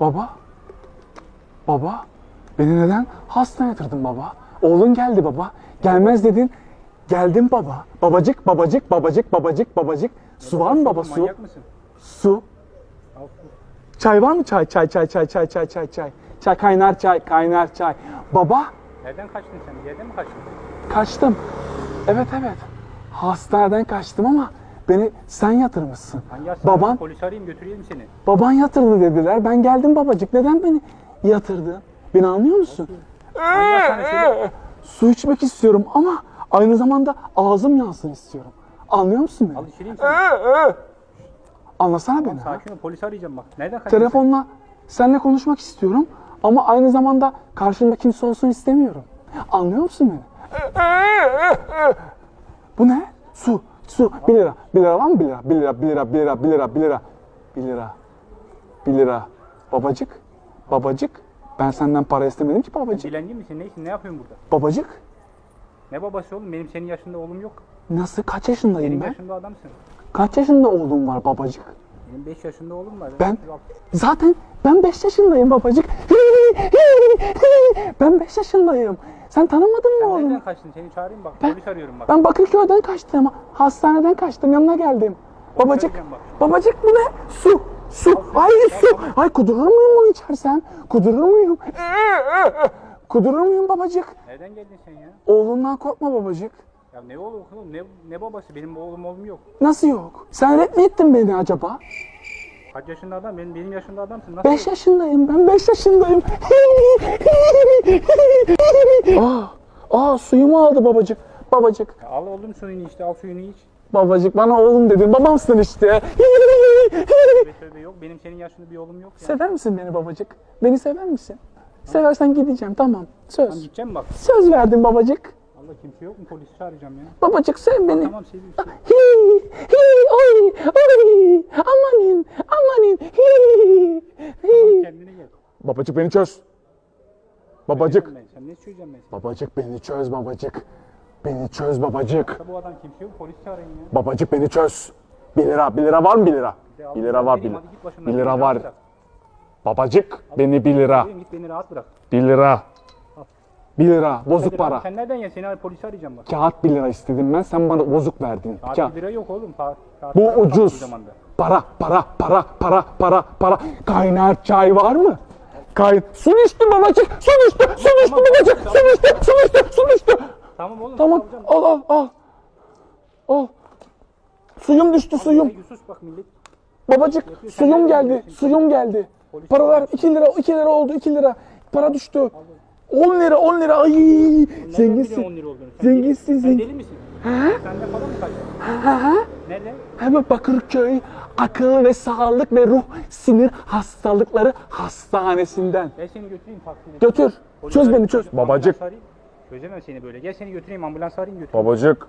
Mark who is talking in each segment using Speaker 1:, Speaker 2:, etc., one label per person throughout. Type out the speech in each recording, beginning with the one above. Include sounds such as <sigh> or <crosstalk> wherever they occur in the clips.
Speaker 1: Baba. Baba. Beni neden hastaneye yatırdın baba? Oğlun geldi baba. Gelmez dedin. Geldim baba. Babacık, babacık, babacık, babacık, babacık. Su var mı baba su?
Speaker 2: Manyak mısın?
Speaker 1: Su.
Speaker 2: Al su.
Speaker 1: Çay var mı çay? Çay, çay, çay, çay, çay, çay, çay. Çay, kaynar çay, kaynar çay. Baba,
Speaker 2: Nereden kaçtın sen? Bir yerden mi kaçtın?
Speaker 1: kaçtım. Evet, evet. Hastaneden kaçtım ama beni sen yatırmışsın. Baban,
Speaker 2: Polis arayayım götüreyim seni.
Speaker 1: baban yatırdı dediler. Ben geldim babacık. Neden beni yatırdın? Beni anlıyor musun?
Speaker 2: Söyle?
Speaker 1: Su içmek istiyorum ama aynı zamanda ağzım yansın istiyorum. Anlıyor musun beni?
Speaker 2: İçireyim seni.
Speaker 1: Anlasana beni. ha.
Speaker 2: Sakin ol polis arayacağım bak. Nereden kaçtın
Speaker 1: Telefonla seninle konuşmak istiyorum ama aynı zamanda karşımda kimse olsun istemiyorum. Anlıyor musun beni? Bu ne? Su. Su. 1 lira. 1 lira var mı 1 lira? 1 lira, 1 lira, 1 lira, 1 lira, 1 lira. 1 lira. 1 lira. Babacık. Babacık. Ben senden para istemedim ki babacık.
Speaker 2: Dilenci misin? Neysin? Ne yapıyorsun burada?
Speaker 1: Babacık.
Speaker 2: Ne babası oğlum? Benim senin yaşında oğlum yok.
Speaker 1: Nasıl? Kaç yaşındayım
Speaker 2: Benim
Speaker 1: ben?
Speaker 2: yaşında adamsın.
Speaker 1: Kaç yaşında oğlum var babacık?
Speaker 2: Benim 5 yaşında oğlum var.
Speaker 1: Ben zaten ben 5 yaşındayım babacık. <laughs> Ben 5 yaşındayım. Sen tanımadın mı
Speaker 2: Sen
Speaker 1: oğlum?
Speaker 2: nereden kaçtın? Seni çağırayım bak.
Speaker 1: Ben-
Speaker 2: Polis arıyorum bak.
Speaker 1: Ben Bakırköy'den kaçtım. Hastaneden kaçtım. Yanına geldim. Babacık.
Speaker 2: arayacağım bak.
Speaker 1: Babacık bu ne? Su. Su. Ay su. Ay kudurur muyum bunu içersen? Kudurur muyum? Kudurur muyum babacık?
Speaker 2: Nereden geldin sen ya?
Speaker 1: Oğlundan korkma babacık.
Speaker 2: Ya ne oğlum oğlum? Ne, ne babası? Benim oğlum oğlum yok.
Speaker 1: Nasıl yok? Sen red mi ettin beni acaba?
Speaker 2: Kaç yaşında adam? Benim, benim yaşında adamsın. Nasıl
Speaker 1: 5 yaşındayım ben 5 yaşındayım. <laughs> aa, aa suyumu aldı babacık. Babacık.
Speaker 2: Ya al oğlum suyunu işte al suyunu iç.
Speaker 1: Babacık bana oğlum dedin. Babamsın işte.
Speaker 2: Tövbe tövbe yok. Benim senin yaşında bir oğlum yok ya.
Speaker 1: sever misin beni babacık? Beni sever misin? Seversen gideceğim tamam.
Speaker 2: Tamam
Speaker 1: Söz.
Speaker 2: gideceğim bak.
Speaker 1: Söz verdim babacık.
Speaker 2: Allah kimse yok mu? Polisi çağıracağım ya.
Speaker 1: Babacık sev beni.
Speaker 2: Tamam seviyorsun.
Speaker 1: Hi, hi, oy, oy, amanin, amanin, hi, hi.
Speaker 2: Kendine gel.
Speaker 1: Babacık beni çöz. Babacık.
Speaker 2: Ben, sen ne söyleyeceğim ben sana?
Speaker 1: Babacık beni çöz babacık. Beni çöz babacık.
Speaker 2: Ya Bu adam kimse yok. Polis çağırayım ya.
Speaker 1: Babacık beni çöz. 1 lira, 1 lira var mı 1 lira?
Speaker 2: Al
Speaker 1: 1
Speaker 2: bunu,
Speaker 1: lira var,
Speaker 2: vereyim,
Speaker 1: 1
Speaker 2: hadi git
Speaker 1: lira.
Speaker 2: başımdan.
Speaker 1: 1
Speaker 2: Beni
Speaker 1: lira var. Babacık beni 1 lira.
Speaker 2: Vereyim, Git beni rahat bırak.
Speaker 1: 1 lira. 1 lira bozuk para.
Speaker 2: Sen nereden ya? Seni polisi arayacağım bak.
Speaker 1: Kağıt 1 lira istedim ben sen bana bozuk verdin.
Speaker 2: Saat
Speaker 1: Kağıt.
Speaker 2: 1 lira yok oğlum. Saat, saat
Speaker 1: Bu ucuz.
Speaker 2: bu.
Speaker 1: Para, para, para, para, para, para. Kaynar çay var mı? Kay su düştü babacık. Su düştü, su düştü babacık. Su düştü, su düştü, su düştü.
Speaker 2: Tamam oğlum.
Speaker 1: Tamam,
Speaker 2: alacağım.
Speaker 1: al, al, al. Al. Suyum düştü, suyum.
Speaker 2: Yusuf bak millet.
Speaker 1: Babacık,
Speaker 2: Yapıyor, sen
Speaker 1: suyum
Speaker 2: nereden
Speaker 1: geldi, suyum geldi.
Speaker 2: Polis
Speaker 1: Paralar
Speaker 2: çağırıyor.
Speaker 1: 2 lira, 2 lira oldu, 2 lira. Para düştü. 10 lira, 10 lira. Ay,
Speaker 2: Nereden biliyorsun
Speaker 1: zenginsin.
Speaker 2: 10 lira olduğunu? Sen
Speaker 1: Zenginsin,
Speaker 2: deli- Sen
Speaker 1: zengin.
Speaker 2: deli misin? Sen de falan mı kaçtın?
Speaker 1: Ha, ha.
Speaker 2: Nerede?
Speaker 1: Hemen Bakırköy Akıl ve Sağlık ve Ruh Sinir Hastalıkları Hastanesi'nden.
Speaker 2: Gel seni götüreyim taksiyle.
Speaker 1: Götür.
Speaker 2: Polis
Speaker 1: Çöz beni çöz. Babacık.
Speaker 2: Çözemem seni böyle. Gel seni götüreyim ambulans arayayım götüreyim.
Speaker 1: Babacık.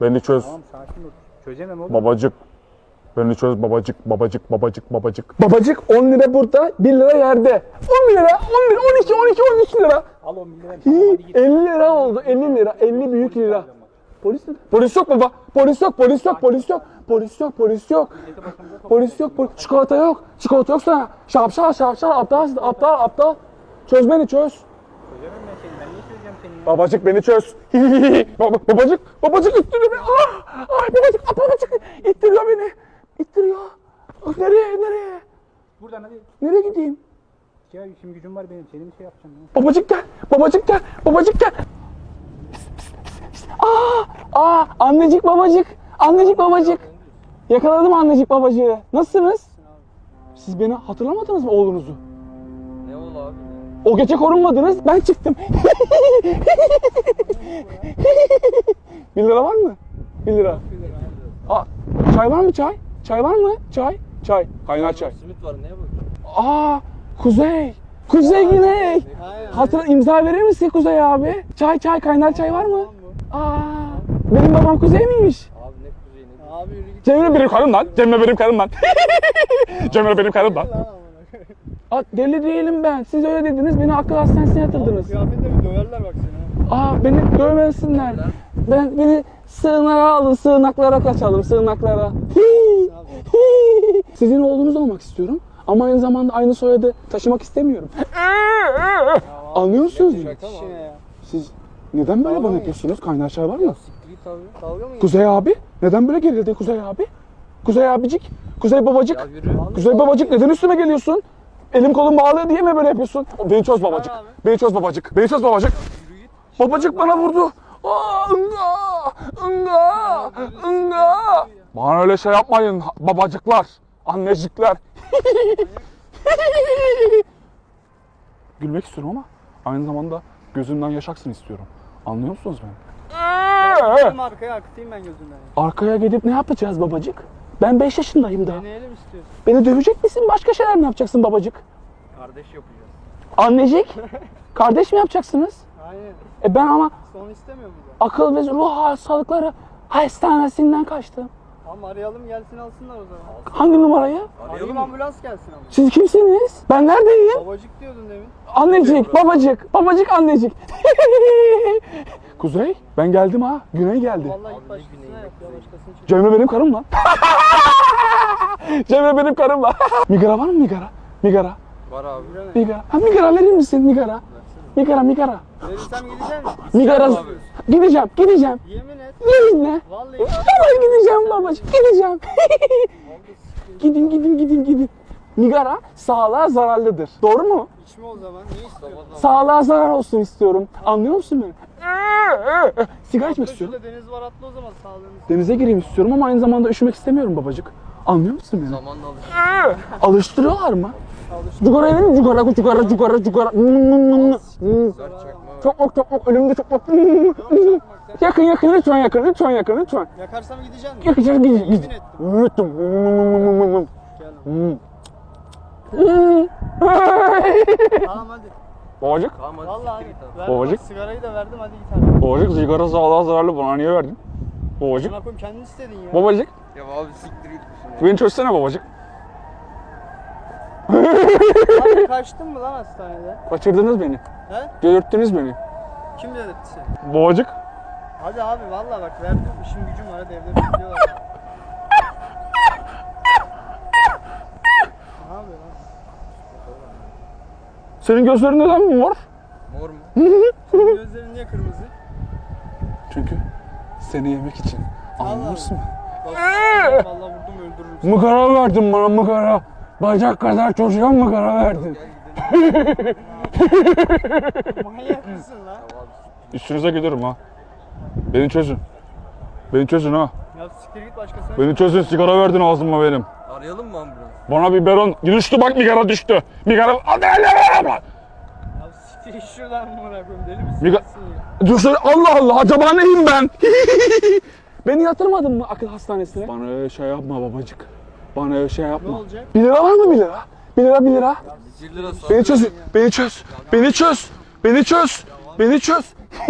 Speaker 1: Beni çöz.
Speaker 2: Tamam sakin ol. Çözemem oğlum.
Speaker 1: Babacık. Beni çöz babacık, babacık, babacık, babacık. Babacık 10 lira burada, 1 lira yerde. 10 lira, 11, 12, 12, 13 lira.
Speaker 2: Al 10 bin lira.
Speaker 1: Hii,
Speaker 2: hadi git.
Speaker 1: 50 lira oldu, 50 lira, 50 büyük lira. Polis Polis yok baba. Polis yok, polis yok, polis yok. Polis yok, polis yok. Polis yok, polis. Çikolata yok. Çikolata yok sana. Şapşal, şapşal, aptal, aptal, aptal. Çöz beni çöz.
Speaker 2: Çözemem ben seni. Ben niye çözeceğim seni ya?
Speaker 1: Babacık beni çöz. <laughs> Baba, babacık, babacık ittiriyor beni. Ah, ay babacık, ah, babacık ittiriyor beni. İttiriyor. Ah, Nereye, nereye?
Speaker 2: Buradan hadi.
Speaker 1: Nereye gideyim?
Speaker 2: Ya işim gücüm var benim. Senin bir şey yapacağım ya.
Speaker 1: Babacık gel, babacık gel, babacık gel. Aa, aa, annecik babacık, annecik babacık. Yakaladım annecik babacığı. Nasılsınız? Siz beni hatırlamadınız mı oğlunuzu?
Speaker 3: Ne oldu abi?
Speaker 1: O gece korunmadınız, ben çıktım. <laughs> Bir lira var mı? Bir lira. Aa, çay var mı çay? Çay var mı? Çay? Çay. Kaynar çay.
Speaker 3: Simit var neye bakıyorsun?
Speaker 1: Aa, Kuzey. Kuzey Güney. Hatıra imza verir misin Kuzey abi? Çay çay kaynar çay var mı? Aa, benim babam Kuzey miymiş?
Speaker 3: Abi ne kuzeyi ne? Abi yürü git.
Speaker 1: Cemre benim karım lan. Cemre benim karım lan. <laughs> Cemre benim karım lan. Aa, deli değilim ben. Siz öyle dediniz. Beni akıl hastanesine yatırdınız.
Speaker 3: Kıyafetle mi döverler bak seni ha.
Speaker 1: Aa beni dövmesinler. Ben beni sığınağa alın, sığınaklara kaçalım, sığınaklara. Hii, hii. Sizin oğlunuz olmak istiyorum Ama aynı zamanda aynı soyadı taşımak istemiyorum. Anlıyor musunuz? beni?
Speaker 3: Şaka mı abi?
Speaker 4: ya.
Speaker 1: Siz neden böyle bana yapıyorsunuz? Kaynar çay var mı?
Speaker 3: Abi. Dalga mı
Speaker 1: Kuzey abi neden böyle gerildin Kuzey abi? Kuzey abicik, Kuzey babacık.
Speaker 3: Ya yürü.
Speaker 1: Kuzey babacık neden üstüme geliyorsun? Elim kolum bağlı diye mi böyle yapıyorsun? Beni çöz babacık. Beni çöz babacık. Beni çöz babacık. Babacık bana vurdu. Aa, ınga, ınga, ınga. Bana öyle şey yapmayın babacıklar, annecikler. <laughs> Gülmek istiyorum ama aynı zamanda gözümden yaş aksın istiyorum. Anlıyor musunuz beni?
Speaker 4: Arkaya akıtayım ben gözümden.
Speaker 1: Arkaya gidip ne yapacağız babacık? Ben 5 yaşındayım daha.
Speaker 4: Deneyelim istiyorsun.
Speaker 1: Beni dövecek misin? Başka şeyler mi yapacaksın babacık?
Speaker 3: Kardeş yapacağız.
Speaker 1: Annecik? <laughs> Kardeş mi yapacaksınız?
Speaker 4: Aynen.
Speaker 1: E ben ama
Speaker 4: Son istemiyor muyuz?
Speaker 1: akıl ve ruh hastalıkları hastanesinden kaçtım.
Speaker 4: Tamam arayalım gelsin alsınlar o zaman.
Speaker 1: Hangi numarayı?
Speaker 4: Arayalım ambulans gelsin ama.
Speaker 1: Siz kimsiniz? Ben neredeyim?
Speaker 4: Babacık diyordun demin.
Speaker 1: Annecik, babacık, babacık, annecik. <laughs> Kuzey, ben geldim ha. Güney geldi.
Speaker 4: Vallahi ilk başkasına yap ya başkasını çek.
Speaker 1: Cemre benim karım lan. <laughs> Cemre benim karım lan. <laughs> Migara var mı Migara? Migara.
Speaker 3: Var abi.
Speaker 1: Migara. Ha Migara verir misin Migara? Migara, Migara.
Speaker 4: Verirsem gidecek misin?
Speaker 1: Migara. Gideceğim, gideceğim.
Speaker 4: Yemin et.
Speaker 1: Yeminle.
Speaker 4: Vallahi.
Speaker 1: Vallahi gideceğim babacığım, gideceğim. gidin, gidin, gidin, gidin. Migara sağlığa zararlıdır. Doğru mu?
Speaker 4: İçme o zaman. Ne istiyorsun?
Speaker 1: Sağlığa zarar olsun istiyorum. Anlıyor musun beni? <laughs> Sigara içmek istiyorum.
Speaker 4: Deniz var atla o zaman sağlığınız.
Speaker 1: Denize gireyim istiyorum ama aynı zamanda üşümek istemiyorum babacık. Anlıyor musun beni?
Speaker 3: Zamanla alışır. <laughs>
Speaker 1: Alıştırıyorlar mı? Cugara yedim mi? Cugara, cugara, cugara, cugara.
Speaker 3: Güzel çakma var.
Speaker 1: Çok ok, çok ok, önümde çok ok. Yakın, yakın, lütfen yakın, lütfen yakın, lütfen.
Speaker 4: Yakarsam gideceksin mi?
Speaker 1: Yakacağız, gidin,
Speaker 4: Yemin
Speaker 1: gidin.
Speaker 4: Gel. Tamam hadi.
Speaker 1: Babacık,
Speaker 3: Tamam hadi
Speaker 4: Vallahi
Speaker 3: siktir
Speaker 4: hadi.
Speaker 3: git abi.
Speaker 4: Verdim
Speaker 1: Babacık.
Speaker 4: bak, sigarayı da verdim hadi git hadi.
Speaker 1: babacık sigara sağlığa zararlı bana niye verdin? Babacık,
Speaker 4: Buna koyayım kendin istedin ya.
Speaker 1: babacık.
Speaker 3: Ya abi siktir git misin ya?
Speaker 1: Beni çözsene babacık.
Speaker 4: Abi kaçtın mı lan hastanede?
Speaker 1: Kaçırdınız beni.
Speaker 4: He?
Speaker 1: Delirttiniz beni.
Speaker 4: Kim dedirtti seni?
Speaker 1: Babacık.
Speaker 4: Hadi abi vallahi bak verdim işim gücüm var hadi evde bekliyorlar. <laughs> ne yapıyor lan?
Speaker 1: Senin gözlerin neden mor?
Speaker 3: Mor mu?
Speaker 4: Senin gözlerin niye kırmızı?
Speaker 1: Çünkü seni yemek için. Anlıyor musun?
Speaker 4: Bak, vallahi vurdum öldürürüm seni.
Speaker 1: Mıkara verdin bana mıkara. Bacak kadar çocuğa mıkara verdin.
Speaker 4: Manyak mısın lan?
Speaker 1: Üstünüze giderim ha. Beni çözün. Beni çözün ha.
Speaker 4: Ya siktir git başkasına.
Speaker 1: Beni çözün sigara verdin ağzıma benim.
Speaker 3: Arayalım mı ambulans?
Speaker 1: Bana biberon düştü bak migara düştü. Migara
Speaker 4: Ya siktir şuradan mı bırakıyorum deli misin?
Speaker 1: Miga-? Düştü Allah Allah acaba neyim ben? <laughs> Beni yatırmadın mı akıl hastanesine? Bana öyle şey yapma babacık. Bana öyle şey
Speaker 4: Ne
Speaker 1: yapma.
Speaker 4: olacak?
Speaker 1: 1 lira var mı 1 lira? 1 lira 1 lira.
Speaker 3: 1 lira.
Speaker 1: Beni çöz, beni çöz, beni çöz, beni çöz, beni çöz,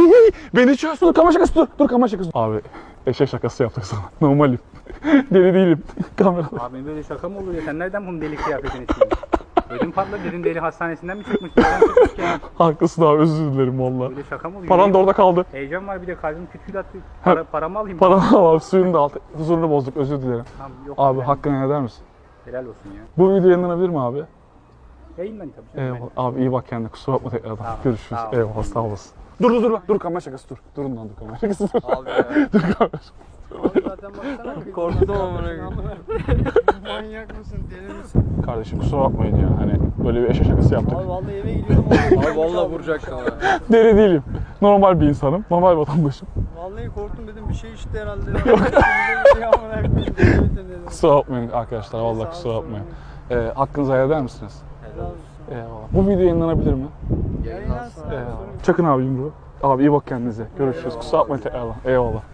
Speaker 1: <laughs> beni çöz. Dur kamera şakası dur, dur kamera şakası. Abi eşek şakası yaptık sana. Normalim. <laughs> Deli değilim. <laughs> Kamera.
Speaker 2: Abi böyle şaka mı olur ya? Sen nereden bunun deli kıyafetini çıktın? Ödüm patladı dedim deli hastanesinden mi çıkmış? Nereden çıkmış ya?
Speaker 1: Haklısın abi özür dilerim valla.
Speaker 2: Böyle şaka mı olur?
Speaker 1: Paran da orada kaldı.
Speaker 2: Heyecan var bir de kalbim küt küt attı. Para, paramı alayım.
Speaker 1: Paranı al abi suyunu da al. Huzurunu bozduk özür dilerim.
Speaker 2: Tamam, yok,
Speaker 1: Abi
Speaker 2: helal,
Speaker 1: hakkını eder misin?
Speaker 2: helal olsun ya.
Speaker 1: Bu video yayınlanabilir mi abi?
Speaker 2: Yayınlan tabii. canım.
Speaker 1: Eyvallah. Abi iyi bak kendine kusura bakma tekrardan.
Speaker 2: Ol,
Speaker 1: Görüşürüz.
Speaker 2: ol.
Speaker 1: Eyvallah sağ olasın. Dur dur dur. Dur kamera şakası dur. Durun lan dur kamera şakası dur.
Speaker 3: Abi ya. <laughs>
Speaker 1: dur kamera
Speaker 4: Abi <laughs> zaten baksana.
Speaker 3: Korktum amına. <laughs>
Speaker 4: Manyak mısın deli misin?
Speaker 1: Kardeşim kusura bakmayın ya. Hani böyle bir eşek şakası yaptık.
Speaker 4: Abi vallahi eve gidiyorum.
Speaker 3: Abi vallahi vuracaktın ha. <laughs>
Speaker 1: Deli değilim. Normal bir insanım. Normal vatandaşım.
Speaker 4: Vallahi korktum dedim bir şey içti herhalde. Yok. Helal
Speaker 1: Kusura bakmayın arkadaşlar. Vallahi kusura bakmayın. Ee, hakkınızı helal eder misiniz?
Speaker 4: olsun.
Speaker 1: Eyvallah. Bu video yayınlanabilir mi?
Speaker 4: Yayınlansın.
Speaker 1: Eyvallah. Çakın abi yumruğu. Abi iyi bak kendinize. Görüşürüz. Kusura bakmayın tekrardan. Eyvallah.